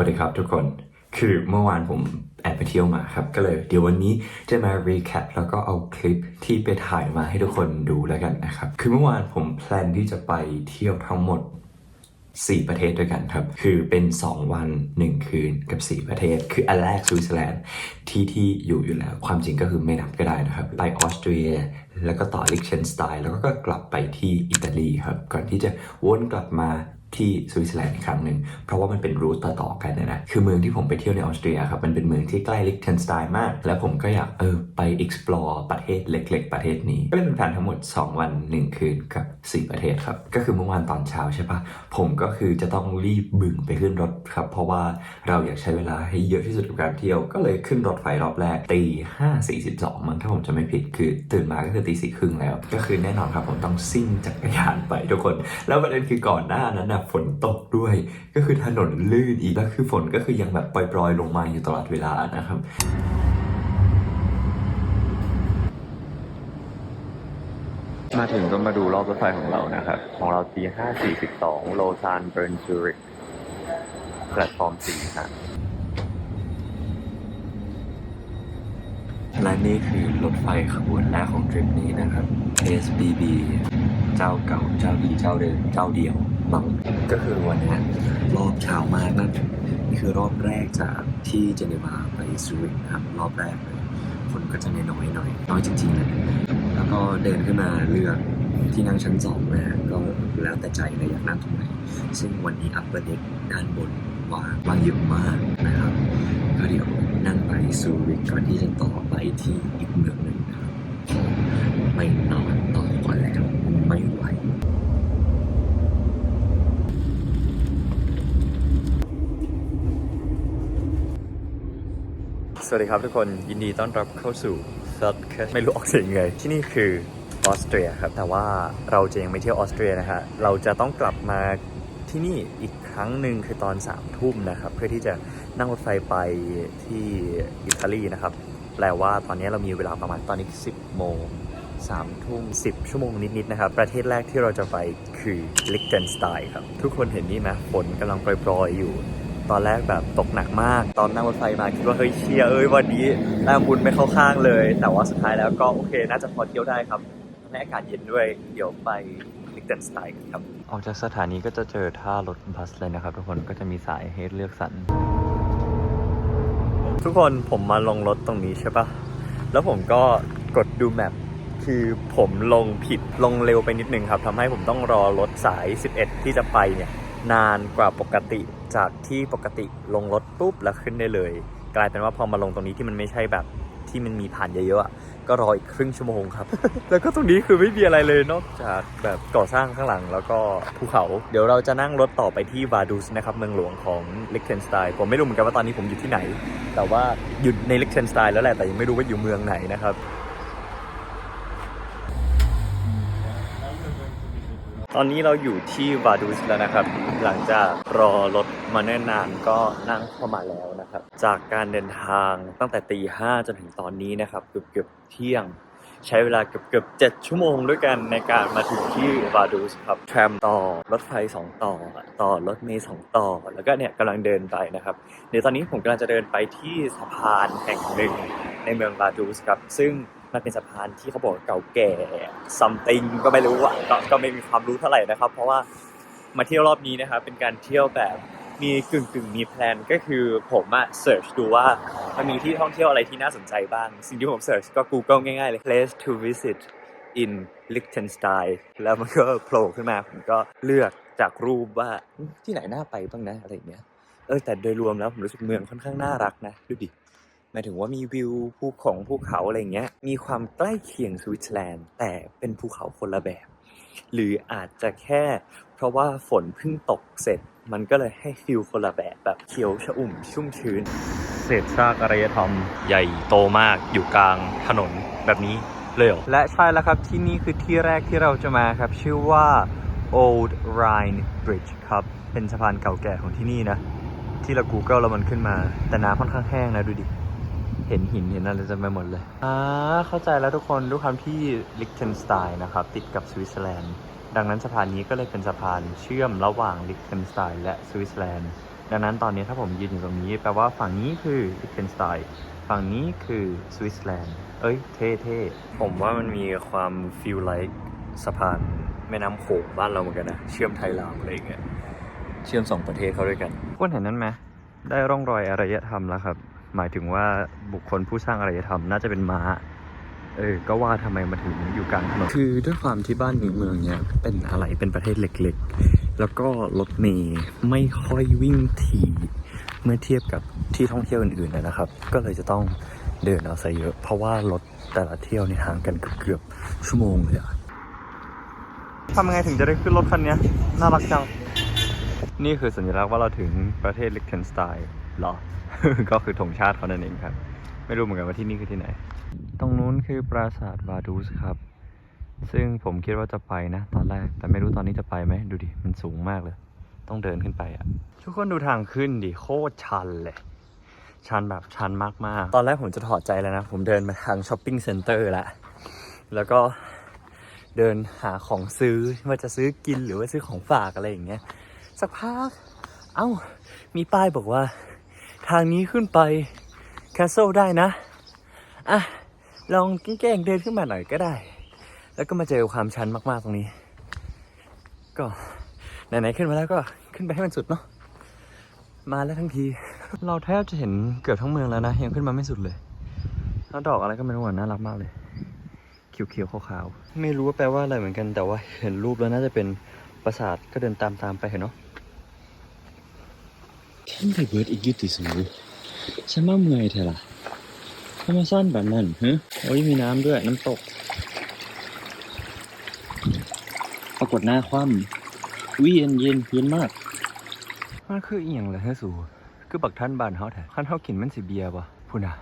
วัสดีครับทุกคน คือเมื่อวานผมแอบไปเที่ยวมาครับ ก็เลยเดี๋ยววันนี้จะมา recap แล้วก็เอาคลิปที่ไปถ่ายมาให้ทุกคนดูแล้วกันนะครับ คือเมื่อวานผมแพลนที่จะไปเที่ยวทั้งหมด 4 ประเทศด้วยกันครับ คือเป็น 2 วัน 1 คืนกับ 4 ประเทศ คืออันแรกสวิตเซอร์แลนด์ที่ที่อยู่อยู่แล้ว ความจริงก็คือไม่นับก็ได้นะครับ ไปออสเตรีย แล้วก็ต่อลิกเชนสไตน์แล้วก็กลับไปที่อิตาลีครับ ก่อนที่จะวนกลับมา ที่สวิตเซอร์แลนด์อีกครั้งหนึ่งเพราะว่ามันเป็นรูทต่อๆกันนะนะคือเมืองที่ผมไปเที่ยวในออสเตรียครับมันเป็นเมืองที่ใกล้ลิกเชนสไตน์มาก แล้วผมก็อยากเออไป explore ประเทศเล็ก ๆ ประเทศนี้ ก็เลยเป็นแผนทั้งหมด 2 วัน 1 คืนกับ 4 ประเทศครับ ก็คือเมื่อวานตอนเช้าใช่ปะผมก็คือจะต้องรีบบึงไปขึ้นรถครับ เพราะว่าเราอยากใช้เวลาให้เยอะที่สุดกับการเที่ยว ก็เลยขึ้นรถไฟรอบแรกตีห้าสี่สิบสองมั้งถ้าผมจะไม่ผิดคือตื่นมาก็คือตีสี่ครึ่งแล้ว ก็คือแน่นอนครับผมต้องซิ่งจักรยานไปทุกคน แล้วประเด็นคือก่อนหน้านั้นนะฝนตกด้วย ก็คือถนนลื่นอีกแล้วคือฝนก็คือยังแบบปล่อยๆลงมาอยู่ตลอดเวลานะครับมาถึงก็มาดูรอบรถไฟของเรานะครับ ของเราตีห้าสี่สิบสองโลซานเบิร์นซูริกแพลตฟอร์มสี่ฮะและนี่คือรถไฟขบวนแรกของทริปนี้นะครับ SBB เจ้าเก่าเจ้าดีเจ้าเดิมเจ้าเดียว มั้งก็คือวันเนี้ยรอบเช้ามากนะนี่คือรอบแรกจากที่เจนีวาไปซูริกนะครับรอบแรกเลยคนก็จะน้อยๆหน่อยน้อยจริงๆเลยแล้วก็เดินขึ้นมาเลือกที่นั่งชั้นสองนะฮะก็แล้วแต่ใจเลยอยากนั่งตรงไหน ซึ่งวันนี้อัปเปอร์เด็กด้านบนว่างว่างเยอะมากนะครับก็เดี๋ยวนั่งไปซูริกก่อนที่จะต่อไปที่อีกเมืองหนึ่งนะครับไม่นอนต่อก่อนแล้วไม่ไหว สวัสดีครับทุกคนยินดีต้อนรับเข้าสู่ s u b c a s t ไม่รู้ออกเสียงยังไง ที่นี่คือออสเตรียครับ แต่ว่าเราจะยังไม่เที่ยวออสเตรียนะฮะเราจะต้องกลับมาที่นี่อีกครั้งหนึ่งคือตอน3ามทุ่มนะครับ เพื่อที่จะนั่งรถไฟไปที่อิตาลีนะครับ แปลว่าตอนนี้เรามีเวลาประมาณตอนนี้ 10 โมง3ทุ่ม10ชั่วโมงนิด ๆ นะครับ ประเทศแรกที่เราจะไปคือลิกเทนสไตน์ครับ ทุกคนเห็นนี่ไหมฝนกำลังโปรยๆ อยู่ ตอนแรกแบบตกหนักมาก ตอนนั่งรถไฟมาคิดว่าเฮ้ยเชียร์เอ้ยวันนี้แต้มบุญไม่เข้าข้างเลย แต่ว่าสุดท้ายแล้วก็โอเค น่าจะพอเที่ยวได้ครับในอากาศเย็นด้วย เดี๋ยวไปลิกเทนสไตน์กันครับ ออกจากสถานีก็จะเจอท่ารถบัสเลยนะครับ ทุกคนก็จะมีสายให้เลือกสรรทุกคนผมมาลงรถตรงนี้ใช่ปะแล้วผมก็กดดูแมพคือผมลงผิดลงเร็วไปนิดนึงครับทำให้ผมต้องรอรถสาย 11 ที่จะไปเนี่ย นานกว่าปกติจากที่ปกติลงรถปุ๊บแล้วขึ้นได้เลย กลายเป็นว่าพอมาลงตรงนี้ที่มันไม่ใช่แบบที่มันมีผ่านเยอะๆอะก็รออีกครึ่งชั่วโมงครับ แล้วก็ตรงนี้คือไม่มีอะไรเลยนอกจากแบบก่อสร้างข้างหลังแล้วก็ภูเขา เดี๋ยวเราจะนั่งรถต่อไปที่วาดูสนะครับเมืองหลวงของลิกเทนสไตน์ผมไม่รู้เหมือนกันว่าตอนนี้ผมอยู่ที่ไหน แต่ว่าอยู่ในลิกเทนสไตน์แล้วแหละแต่ยังไม่รู้ว่าอยู่เมืองไหนนะครับ ตอนนี้เราอยู่ที่วาดูสแล้วนะครับ หลังจากรอรถมาเนิ่นนานก็นั่งเข้ามาแล้วนะครับ จากการเดินทางตั้งแต่ตีห้าจนถึงตอนนี้นะครับ เกือบเกือบเที่ยง ใช้เวลาเกือบเกือบเจ็ดชั่วโมงด้วยกันในการมาถึงที่วาดูสครับแทรมต่อรถไฟสองต่อ ต่อรถเมล์สองต่อ แล้วก็เนี่ยกำลังเดินไปนะครับ เดี๋ยวตอนนี้ผมกำลังจะเดินไปที่สะพานแห่งหนึ่งในเมืองบาดูสครับซึ่ง มันเป็นสะพานที่เขาบอกเก่าแก่ something ก็ไม่รู้อะก็ก็ไม่มีความรู้เท่าไหร่นะครับ เพราะว่ามาเที่ยวรอบนี้นะครับเป็นการเที่ยวแบบมีกึ่งกึ่งมีแพลนก็คือผมอะเสิร์ชดูว่ามันมีที่ท่องเที่ยวอะไรที่น่าสนใจบ้าง สิ่งที่ผมเสิร์ชก็ Google ง่ายๆเลย place to visit in Liechtenstein แล้วมันก็โผล่ขึ้นมา ผมก็เลือกจากรูปว่าที่ไหนน่าไปบ้างนะอะไรอย่างเงี้ยเออแต่โดยรวมแล้วผมรู้สึกเมืองค่อนข้างน่ารักนะดูดิ หมายถึงว่ามีวิวภูของภูเขาอะไรอย่างเงี้ย มีความใกล้เคียงสวิตเซอร์แลนด์ แต่เป็นภูเขาคนละแบบ หรืออาจจะแค่เพราะว่าฝนเพิ่งตกเสร็จ มันก็เลยให้ฟิลคนละแบบแบบเขียวชอุ่มชุ่มชื้น เศษซากอารยธรรมใหญ่โตมากอยู่กลางถนนแบบนี้เลยเหรอและใช่แล้วครับที่นี่คือที่แรกที่เราจะมาครับ ชื่อว่า Old Rhine Bridge ครับ เป็นสะพานเก่าแก่ของที่นี่นะ ที่เรา Google แล้วมันขึ้นมา แต่น้ำค่อนข้างแห้งนะดูดิ เห็นหินเห็นอะไรจะไปหมดเลยอ่าเข้าใจแล้วทุกคนด้วยความที่ลิกเทนสไตน์นะครับ ติดกับสวิตเซอร์แลนด์ดังนั้นสะพานนี้ก็เลยเป็นสะพานเชื่อมระหว่างลิกเทนสไตน์และสวิตเซอร์แลนด์ดังนั้นตอนนี้ถ้าผมยืนอยู่ตรงนี้ แปลว่าฝั่งนี้คือลิเ e นสไตน์ฝั่งนี้คือสวิตเซอร์แลนด์เอ้ยเท่เท่ผมว่ามันมีความฟีลไลค์สะพานแม่น้ำโขงบ้านเราเหมือนกันนะ เชื่อมไทยลาวอะไรอย่างเงี้ยเชื่อมสองประเทศเข้าด้วยกันคุณเห็นนั้นไหมได้ร่องรอยอารยธรรมแล้วครับ หมายถึงว่าบุคคลผู้สร้างอารยธรรมน่าจะเป็นม้า เออ ก็ว่าทำไมมาถึงอยู่กลางถนน คือด้วยความที่บ้านนี้เมืองเนี้ยเป็นอะไรเป็นประเทศเล็กๆ แล้วก็รถเมย์ไม่ค่อยวิ่งทีเมื่อเทียบกับที่ท่องเที่ยวอื่นๆนะครับ ก็เลยจะต้องเดินเอาซะเยอะ เพราะว่ารถแต่ละเที่ยวในยห่างกันเกือบๆชั่วโมงเลยอะทำไงถึงจะได้ขึ้นรถคันนี้น่ารักจัง นี่คือสัญลักษณ์ว่าเราถึงประเทศลิกเทนสไตน์เหรอ ก็คือธงชาติเขานั่นเองครับ ไม่รู้เหมือนกันว่าที่นี่คือที่ไหน ตรงนู้นคือปราสาทวาดูสครับ ซึ่งผมคิดว่าจะไปนะ ตอนแรก แต่ไม่รู้ตอนนี้จะไปไหม ดูดิ มันสูงมากเลย ต้องเดินขึ้นไปอะทุกคนดูทางขึ้นดิ โคตรชันเลย ชันแบบชันมากๆ ตอนแรกผมจะถอดใจแล้วนะ ผมเดินมาทางช้อปปิ้งเซ็นเตอร์แล้วแล้วก็เดินหาของซื้อว่าจะซื้อกินหรือว่าซื้อของฝากอะไรอย่างเงี้ย สักพัก เอ้า มีป้ายบอกว่า ทางนี้ขึ้นไปแคสเซิลได้นะ อะ ลองแกล้งเดินขึ้นมาหน่อยก็ได้ แล้วก็มาเจอความชันมากๆตรงนี้ ก็ไหนๆขึ้นมาแล้วก็ขึ้นไปให้มันสุดเนาะ มาแล้วทั้งที เราแทบจะเห็นเกือบทั้งเมืองแล้วนะ ยังขึ้นมาไม่สุดเลยแล้วดอกอะไรก็ไม่รู้อะน่ารักมากเลยเขียวๆขาวๆ ไม่รู้ว่าแปลว่าอะไรเหมือนกันแต่ว่าเห็นรูปแล้วน่าจะเป็นปราสาทก็เดินตามๆไปเห็นเนาะ Kan det godt ikke det som nu? Så meget må jeg til dig. ทำไมสั้นแบบนั้นฮะโอ้ยมีน้ำด้วยน้ำตก ปรากฏหน้าคว่ำวิเย็นเย็นเย็นมาก มันคืออีหยังเลยเฮ้ยสู คือบักท่านบานเฮาแท้คันเฮากินมันสิเบียร์ป่ะพูดน่ะ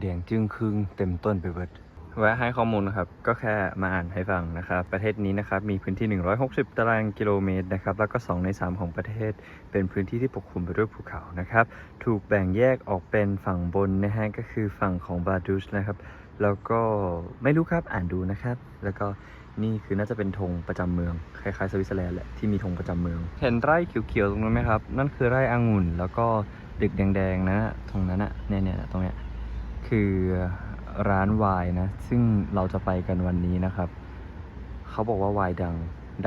แดงจึงครึ่งเต็มต้นไปเบิด แวะให้ข้อมูลนะครับ ก็แค่มาอ่านให้ฟังนะครับ ประเทศนี้นะครับ มีพื้นที่ 160 ตารางกิโลเมตรนะครับ แล้วก็ 2 ใน 3 ของประเทศ เป็นพื้นที่ที่ปกคลุมไปด้วยภูเขานะครับ ถูกแบ่งแยกออกเป็นฝั่งบนนะฮะ ก็คือฝั่งของบาดูชนะครับ แล้วก็ไม่รู้ครับ อ่านดูนะครับ แล้วก็นี่คือน่าจะเป็นธงประจำเมือง คล้ายๆสวิตเซอร์แลนด์แหละที่มีธงประจำเมือง เห็นไร่เขียวๆตรงนั้นไหมครับ นั่นคือไร่องุ่น แล้วก็ดึกแดงๆนะตรงนั้นอะเนี่ยเนี่ยตรงเนี้ยคือ ร้านไวน์นะ ซึ่งเราจะไปกันวันนี้นะครับ เขาบอกว่าไวน์ดัง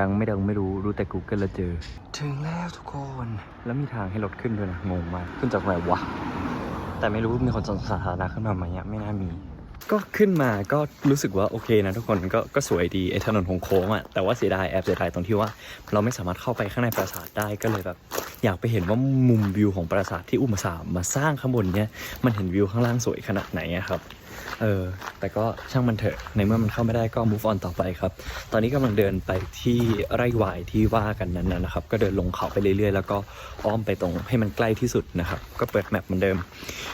ดังไม่ดังไม่รู้ รู้แต่ Google แล้วเจอ ถึงแล้วทุกคน แล้วมีทางให้รถขึ้นด้วยนะ งงมาก ขึ้นจากไหนวะ แต่ไม่รู้มีคนส่งสาธารณะขึ้นมาไหมอะไม่น่ามี ก็ขึ้นมาก็รู้สึกว่าโอเคนะ ทุกคนก็ก็สวยดีไอ้ถนนโค้งๆอะแต่ว่าเสียดายแอบเสียดายตรงที่ว่า เราไม่สามารถเข้าไปข้างในปราสาทได้ก็เลยแบบอยากไปเห็นว่ามุมวิวของปราสาทที่อุมสามมาสร้างข้างบนเนี้ยมันเห็นวิวข้างล่างสวยขนาดไหนอะครับ เออ แต่ก็ช่างมันเถอะ ในเมื่อมันเข้าไม่ได้ก็ move on ต่อไปครับ ตอนนี้กำลังเดินไปที่ไร่หวายที่ว่ากันนั้นนะครับ ก็เดินลงเขาไปเรื่อยๆ แล้วก็อ้อมไปตรงให้มันใกล้ที่สุดนะครับ ก็เปิดแมปเหมือนเดิม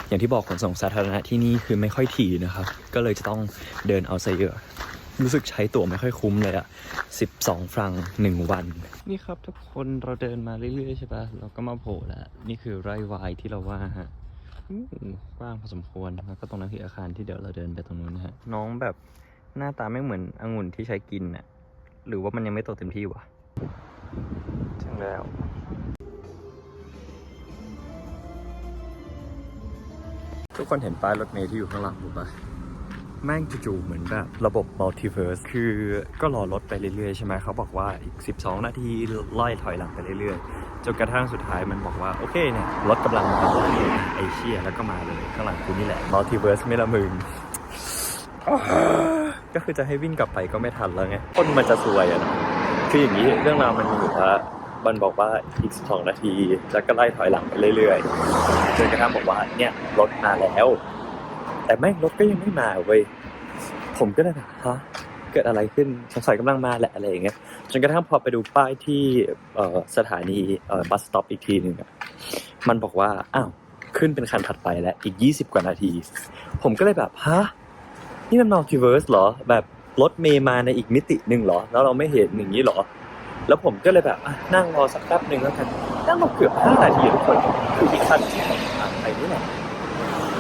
อย่างที่บอกขนส่งสาธารณะที่นี่คือไม่ค่อยถี่นะครับ ก็เลยจะต้องเดินเอาซะเยอะ รู้สึกใช้ตั๋วไม่ค่อยคุ้มเลยอะ12 ฟรังหนึ่งวัน นี่ครับทุกคนเราเดินมาเรื่อยๆใช่ปะเราก็มาโผล่แล้ว นี่คือไร่วายที่เราว่าฮะ กว้างพอสมควรแล้วก็ตรงนั้นคืออาคารที่เดี๋ยวเราเดินไปตรงนู้นนะฮะน้องแบบหน้าตาไม่เหมือนองุ่นที่ใช้กินน่ะหรือว่ามันยังไม่โตเต็มที่วะถึงแล้วทุกคนเห็นป้ายรถเมล์ที่อยู่ข้างหลังถูกปะแม่งจู่ๆเหมือนแบบระบบมัลติเวิร์สคือก็รอรถไปเรื่อยๆ ใช่ไหมเขาบอกว่าอีก 12 นาทีไล่ถอยหลังไปเรื่อยๆ จนกระทั่งสุดท้ายมันบอกว่า โอเคเนี่ย รถกำลังมาไอ เชียแล้วก็มาเลยข้างหลังกูนี่แหละมัลติเวิร์สไม่ละมึงก็คือจะให้วิ่งกลับไปก็ไม่ทันแล้วไงคนมันจะซวยอะเนาะคืออย่างนี้เรื่องราวมันมีอยู่ว่ามันบอกว่าอีก12นาทีแล้วก็ไล่ถอยหลังไปเรื่อยๆจนกระทั่งบอกว่าเนี่ยรถมาแล้ว แต่แม่รถก็ยังไม่มาเว้ยผมก็เลยแบบฮะเกิดอะไรขึ้นสงสัยกำลังมาแหละอะไรอย่างเงี้ยจนกระทั่งพอไปดูป้ายที่สถานีบัสสต็อปอีกทีหนึ่งมันบอกว่าอ้าว ขึ้นเป็นคันถัดไปแล้วอีก 20 กว่านาที ผมก็เลยแบบ ฮะ นี่มันมัลติเวิร์สเหรอ แบบรถเมย์มาในอีกมิติหนึ่งเหรอ แล้วเราไม่เห็นอย่างนี้เหรอ แล้วผมก็เลยแบบนั่งรอสักแป๊บหนึ่งแล้วกัน นั่งรอเกือบห้านาทีทุกคนคืออีกคันที่ผมผ่านไปนี่แหละ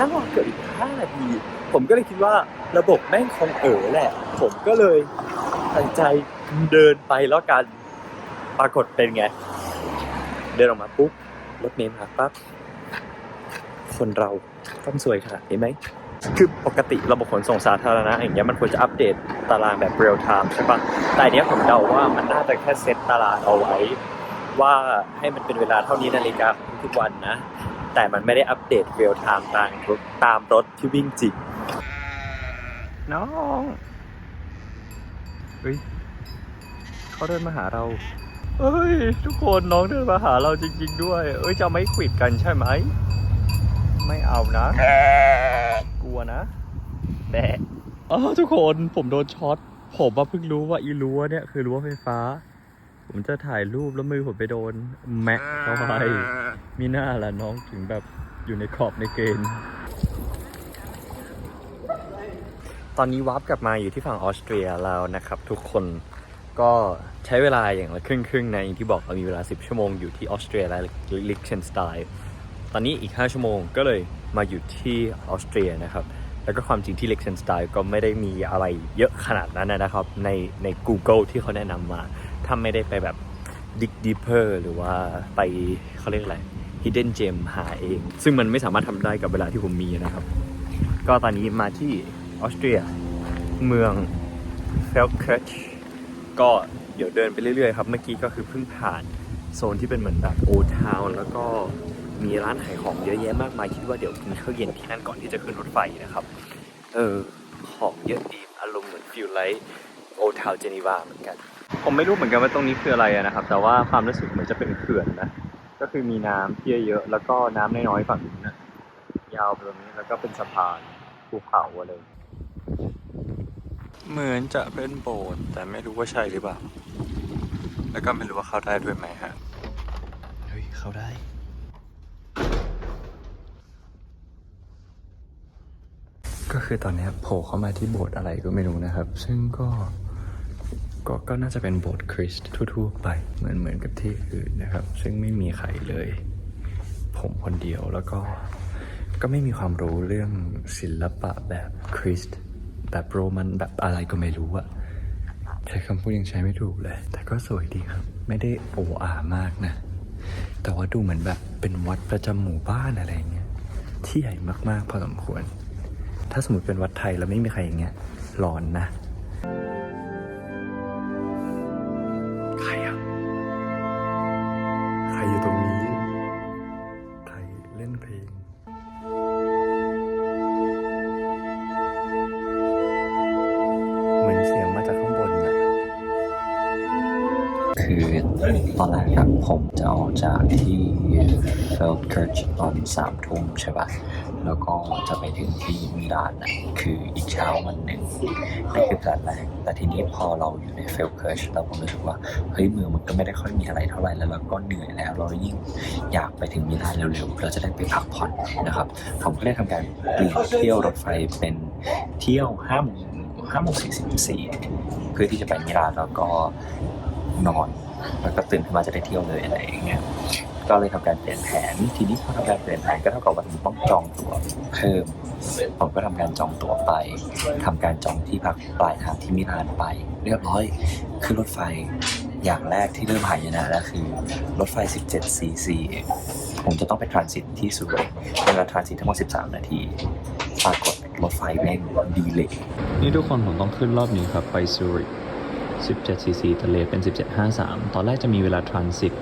นั่งรอเกือบอีกห้านาที ผมก็เลยคิดว่าระบบแม่งคงเอ๋อแหละ ผมก็เลยตัดใจเดินไปแล้วกัน ปรากฏเป็นไง เดินออกมาปุ๊บรถเมล์มาปั๊บ คนเราต้องสวยขนาดนี้ไหมคือปกติระบบขนส่งสาธารณะอย่างเงี้ยมันควรจะอัปเดตตารางแบบเรียลไทม์ใช่ปะแต่อันเนี้ยผมเดาว่ามันน่าจะแค่เซตตารางเอาไว้ ว่าให้มันเป็นเวลาเท่านี้นาฬิกาทุกวันนะ แต่มันไม่ได้อัปเดตเรียลไทม์ตามรถตามรถที่วิ่งจริงน้องเฮ้ยเขาเดินมาหาเราเอ้ย ทุกคนน้องเดินมาหาเราจริง ๆ ด้วย เอ้ยจะไม่ขวิดกันใช่ไหม ไม่เอานะ กลัวนะ แบะอ๋อทุกคนผมโดนช็อต ผมมาเพิ่งรู้ว่าอีรั้วเนี่ยคือรั้วไฟฟ้า ผมจะถ่ายรูปแล้วมือผมไปโดน แม็กเข้าไปมีหน้าละน้องถึงแบบอยู่ในขอบในเกณฑ์ตอนนี้วาร์ปกลับมาอยู่ที่ฝั่งออสเตรียแล้วนะครับ ทุกคนก็ใช้เวลาอย่างละครึ่งครึ่งๆนะอย่างที่บอกเรามีเวลา 10 ชั่วโมงอยู่ที่ออสเตรียและลิกเชนสไตน์ ตอนนี้อีก 5 ชั่วโมงก็เลยมาอยู่ที่ออสเตรียนะครับ แล้วก็ความจริงที่เลิกเชนสไตน์ก็ไม่ได้มีอะไรเยอะขนาดนั้นนะครับ ในใน Google ที่เขาแนะนำมา ถ้าไม่ได้ไปแบบ dig deeper หรือว่าไปเขาเรียกอะไร hidden gem หาเอง ซึ่งมันไม่สามารถทำได้กับเวลาที่ผมมีนะครับ ก็ตอนนี้มาที่ออสเตรีย เมืองเฟลเคชก็เดี๋ยวเดินไปเรื่อยๆครับ เมื่อกี้ก็คือเพิ่งผ่านโซนที่เป็นเหมือนแบบโอทาวแล้วก็ มีร้านขายของเยอะแยะมากมายคิดว่าเดี๋ยวกินข้าวเย็นที่นั่นก่อนที่จะขึ้นรถไฟนะครับ เออ ของเยอะดีอารมณ์เหมือนฟิลไลท์โอทาวเจนีวาเหมือนกัน ผมไม่รู้เหมือนกันว่าตรงนี้คืออะไรอะนะครับ แต่ว่าความรู้สึกเหมือนจะเป็นเขื่อนนะ ก็คือมีน้ำที่เยอะๆแล้วก็น้ำน้อยๆฝั่งนู้นนะยาวไปตรงนี้แล้วก็เป็นสะพานภูเขาอะไรเหมือนจะเป็นโบสถ์แต่ไม่รู้ว่าใช่หรือเปล่า แล้วก็ไม่รู้ว่าเข้าได้ด้วยไหมฮะ เฮ้ย เข้าได้ ก็คือตอนนี้โผล่เข้ามาที่โบสถ์อะไรก็ไม่รู้นะครับ ซึ่งก็ก็ก็น่าจะเป็นโบสถ์คริสต์ทั่วๆไปเหมือนเหมือนกับที่อื่นนะครับ ซึ่งไม่มีใครเลย ผมคนเดียวแล้วก็ก็ไม่มีความรู้เรื่องศิลปะแบบคริสต์แบบโรมันแบบอะไรก็ไม่รู้อะใช้คำพูดยังใช้ไม่ถูกเลย แต่ก็สวยดีครับ ไม่ได้โอ้อามากนะ แต่ว่าดูเหมือนแบบเป็นวัดประจำหมู่บ้านอะไรเงี้ยที่ใหญ่มากๆพอสมควร ถ้าสมมติเป็นวัดไทยแล้วไม่มีใครอย่างเงี้ยร้อนนะ จากที่เฟลเคิร์ชตอนสามทุ่มใช่ปะแล้วก็จะไปถึงที่มิลานนะคืออีกเช้าวันหนึ่งนั่นคือแผนแรกแต่ทีนี้พอเราอยู่ในเฟลเคิร์ชเราผมรู้สึกว่าเฮ้ยเมืองมันก็ไม่ได้ค่อยมีอะไรเท่าไหร่แล้วเราก็เหนื่อยแล้วเรายิ่งอยากไปถึงมิลานเร็วๆเราจะได้ไปพักผ่อนนะครับผมก็ได้ทำการเปลี่ยนเที่ยวรถไฟเป็นเที่ยวห้าโมงห้าโมงสี่สิบสี่เพื่อที่จะไปมิลานแล้วก็นอน แล้วก็ตื่นขึ้นมาจะได้เที่ยวเลยอะไรอย่างเงี้ยก็เลยทำการเปลี่ยนแผน ทีนี้พอทำการเปลี่ยนแผนก็เท่ากับว่าผมต้องจองตั๋วเพิ่ม ผมก็ทำการจองตั๋วไปทำการจองที่พักปลายทางที่มิลานไป เรียบร้อยขึ้นรถไฟอย่างแรกที่เริ่มหายนะแล้วคือ รถไฟ 17 cc ผมจะต้องไปทรานสิตที่ซูริคเป็นเวลาทรานสิตทั้งหมด 13 นาทีปรากฏรถไฟแม่งดีเลย นี่ทุกคนผมต้องขึ้นรอบนี้ครับไปซูริค 17 cc ทะเลเป็น 1753 ตอนแรกจะมีเวลาทรานสิต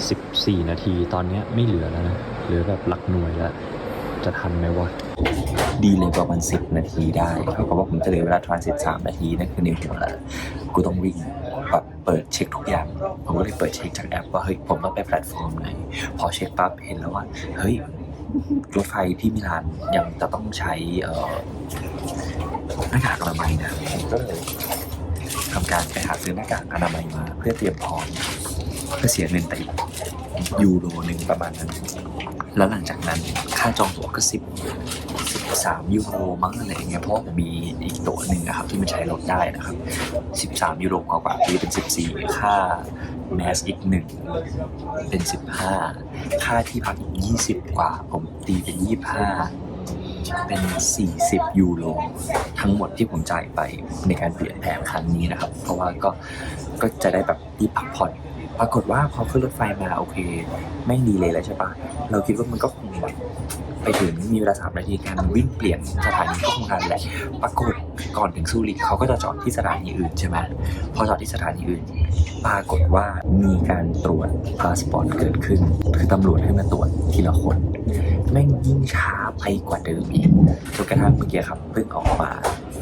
14 นาที ตอนนี้ไม่เหลือแล้วนะ เหลือแบบหลักหน่วยแล้ว จะทันไหมวะ ดีเลยประมาณสิบนาทีได้เท่ากับว่าผมจะเหลือเวลาทรานสิตสามนาทีนั่นคือในหัวแล้วกูต้องวิ่งแบบเปิดเช็คทุกอย่าง ผมก็เลยเปิดเช็คจากแอปว่าเฮ้ยผมต้องไปแพลตฟอร์มไหน พอเช็คปั๊บเห็นแล้วว่าเฮ้ยรถไฟที่มิลานยังจะต้องใช้เอ่อหน้ากากอนามัยนะผมก็เลย ทำการไปหาซื้อหน้ากากอนามัยมา เพื่อเตรียมพร้อมเพื่อเสียเงินไปยูโรหนึ่งประมาณนั้น แล้วหลังจากนั้นค่าจองตั๋วก็สิบสิบสามยูโรมั้งอะไรเงี้ยเพราะว่ามีอีกตั๋วหนึ่งนะครับที่มันใช้รถได้นะครับสิบสามยูโรกว่าๆตีเป็นสิบสี่ค่าแมสอีกหนึ่งเป็นสิบห้าค่าที่พักอีกยี่สิบกว่า ผมตีเป็นยี่ห้า เป็นสี่สิบยูโรทั้งหมดที่ผมจ่ายไปในการเปลี่ยนแผนครั้งนี้นะครับ เพราะว่าก็ก็จะได้แบบรีบพักผ่อนปรากฏว่าพอขึ้นรถไฟมาโอเคแม่ดีเลยแล้วใช่ปะเราคิดว่ามันก็คงแบบไปถึงมีเวลาสามนาทีการวิ่งเปลี่ยนสถานีก็คงทันแหละปรากฏก่อนถึงซูริกเขาก็จะจอดที่สถานีอื่นใช่ไหมพอจอดที่สถานีอื่น ปรากฏว่ามีการตรวจพาสปอร์ตเกิดขึ้น คือตำรวจขึ้นมาตรวจทีละคนแม่งยิ่งช้า ไปกว่าเดิมอีกจนกระทั่งเมื่อกี้ครับเพิ่งออกมา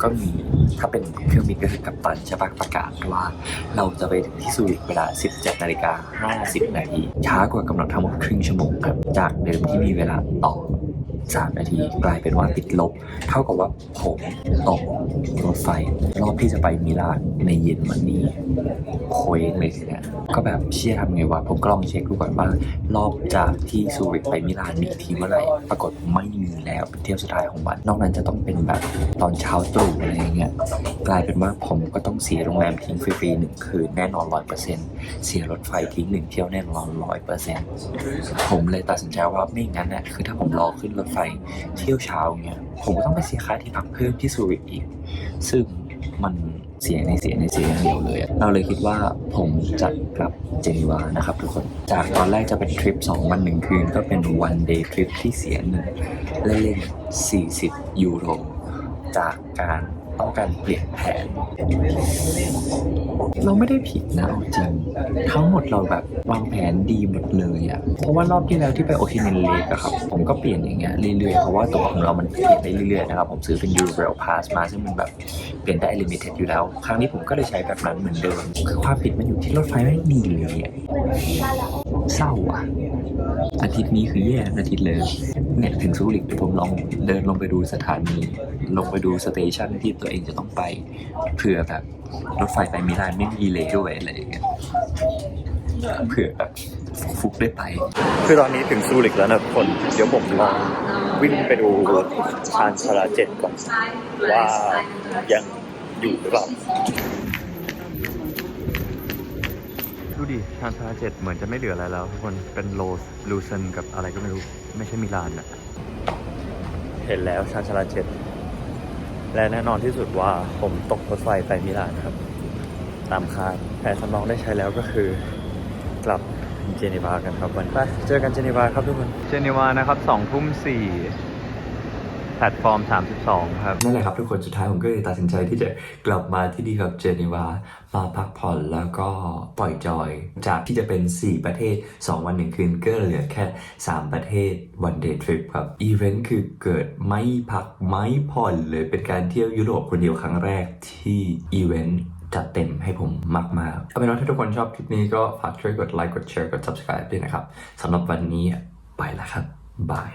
ก็มีถ้าเป็นเครื่องบินก็คือกัปตันใช่ปะประกาศว่า เราจะไปถึงที่ซูริกเวลา 17นาฬิกา50นาทีช้ากว่ากำหนดทั้งหมดครึ่งชั่วโมงครับจากเดิมที่มีเวลาต่อ 3 นาที กลายเป็นว่าติดลบ เท่ากับว่าผมตกรถไฟ รอบที่จะไปมิลานในเย็นวันนี้โคเองเลยเนี่ยก็แบบเชี่ยทำไงวะผมก็ลองเช็คดูก่อนว่ารอบจากที่ซูริกไปมิลานมีอีกทีเมื่อไหร่ปรากฏไม่มี แล้วเป็นเที่ยวสุดท้ายของวัน นอกนั้นจะต้องเป็นแบบตอนเช้าตรู่อะไรอย่างเงี้ยกลายเป็นว่าผมก็ต้องเสียโรงแรมทิ้งฟรีๆหนึ่งคืนแน่นอนร้อยเปอร์เซ็นต์เสียรถไฟทิ้งหนึ่งเที่ยวแน่นอนร้อยเปอร์เซ็นต์ผมเลยตัดสินใจว่าไม่งั้นน่ะคือถ้าผมรอขึ้นรถไฟเที่ยวเช้าเงี้ยผมก็ต้องไปเสียค่าที่พักเพิ่มที่ซูริกอีก ซึ่งมัน เสียในเสียในเสียอย่างเดียวเลยเราเลยคิดว่าผมจะกลับเจนีวานะครับทุกคนจากตอนแรกจะเป็นทริป2วันหนึ่งคืน ก็เป็นวันเดย์ทริปที่เสียหนึ่งเล่นๆ40 ยูโรจากการ ต้องการเปลี่ยนแผน เราไม่ได้ผิดนะเอาจริง ทั้งหมดเราแบบวางแผนดีหมดเลยอะ่ะเพราะว่ารอบที่แล้วที่ไปโอทิเมนเลกอะครับ ผมก็เปลี่ยนอย่างเงี้ยเรื่อยๆ เพราะว่าตัวของเรามันเปลี่ยนได้เรื่อยๆนะครับ ผมซื้อเป็น Euro Rail Pass มาซึ่งมันแบบเปลี่ยนได้ limited อยู่แล้ว ครั้งนี้ผมก็เลยใช้แบบนั้นเหมือนเดิม คือความผิดมันอยู่ที่รถไฟไม่ดีเลยอะเศร้าอะ อาทิตย์นี้คือแย่อาทิตย์เลยเนี่ยถึงซูริกเดี๋ยวผมลองเดินลงไปดูสถานีลงไปดูสเตชันที่ตัวเองจะต้องไปเผื่อแบบรถไฟไปมิลานไม่มีเลยด้วยอะไรอย่างเงี้ยเผื่อแบบฟุกได้ไป คือตอนนี้ถึงซูริกแล้วนะทุกคน เดี๋ยวผมลองวิ่งไปดูรถชานชาลาเจ็ดก่อนว่ายังอยู่หรือเปล่า ดูดิชานชาลาเจ็ดเหมือนจะไม่เหลืออะไรแล้วทุกคนเป็นโลสลูเซนกับอะไรก็ไม่รู้ ไม่ใช่มิลานอะเห็นแล้วชานชาลาเจ็ดและแน่นอนที่สุดว่าผมตกรถไฟไปมิลานครับ ตามคาดแผนสำรองได้ใช้แล้วก็คือกลับเจนีวากันครับวันไปเจอกันเจนีวาครับทุกคน เจนีวานะครับสองทุ่มสี่ แพลตฟอร์ม 32 ครับนั่นแหละครับทุกคนสุดท้ายผมก็เลยตัดสินใจที่จะกลับมาที่นี่ครับเจนีวามาพักผ่อนแล้วก็ปล่อยจอย จากที่จะเป็น 4 ประเทศ 2 วันหนึ่งคืนก็เหลือแค่ 3 ประเทศวันเดย์ทริปครับอีเวนต์คือเกิดไม่พักไม่ผ่อนเลยเป็นการเที่ยวยุโรปคนเดียวครั้งแรกที่อีเวนต์จัดเต็มให้ผมมากๆเอาเป็นว่าถ้าทุกคนชอบคลิปนี้ก็ฝากช่วยกดไลค์กดแชร์กด subscribe ด้วยนะครับสำหรับวันนี้ไปแล้วครับบาย